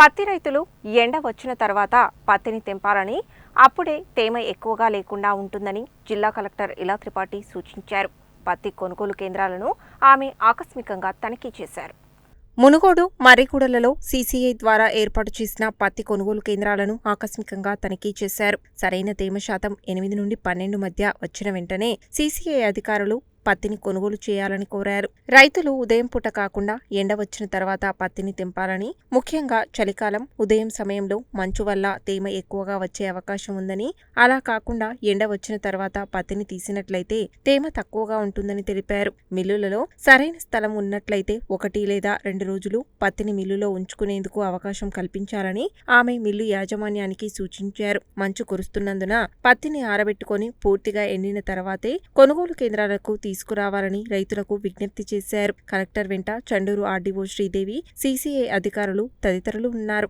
పత్తి రైతులు ఎండ వచ్చిన తర్వాత పత్తిని తెంపాలని అప్పుడే తేమ ఎక్కువగా లేకుండా ఉంటుందని జిల్లా కలెక్టర్ ఇలా త్రిపాఠి సూచించారు. పత్తి కొనుగోలు కేంద్రాలను ఆమె ఆకస్మికంగా తనిఖీ చేశారు. మునుగోడు మర్రిగూడలలో సీసీఐ ద్వారా ఏర్పాటు చేసిన పత్తి కొనుగోలు కేంద్రాలను ఆకస్మికంగా తనిఖీ చేశారు. సరైన తేమ శాతం ఎనిమిది నుండి పన్నెండు మధ్య వచ్చిన వెంటనే సీసీఐ అధికారులు పత్తిని కొనుగోలు చేయాలని కోరారు. రైతులు ఉదయం పూట కాకుండా ఎండ వచ్చిన తర్వాత పత్తిని తెంపాలని ముఖ్యంగా చలికాలం ఉదయం సమయంలో మంచు వల్ల తేమ ఎక్కువగా వచ్చే అవకాశం ఉందని అలా కాకుండా ఎండ వచ్చిన తర్వాత పత్తిని తీసినట్లయితే తేమ తక్కువగా ఉంటుందని తెలిపారు. మిల్లులలో సరైన స్థలం ఉన్నట్లయితే ఒకటి లేదా రెండు రోజులు పత్తిని మిల్లులో ఉంచుకునేందుకు అవకాశం కల్పించాలని ఆమె మిల్లు యాజమాన్యానికి సూచించారు. మంచు కురుస్తున్నందున పత్తిని ఆరబెట్టుకొని పూర్తిగా ఎండిన తర్వాతే కొనుగోలు కేంద్రాలకు తీసుకురావాలని రైతులకు విజ్ఞప్తి చేశారు. కలెక్టర్ వెంట చండూరు ఆర్డీఓ శ్రీదేవి సీసీఐ అధికారులు తదితరులు ఉన్నారు.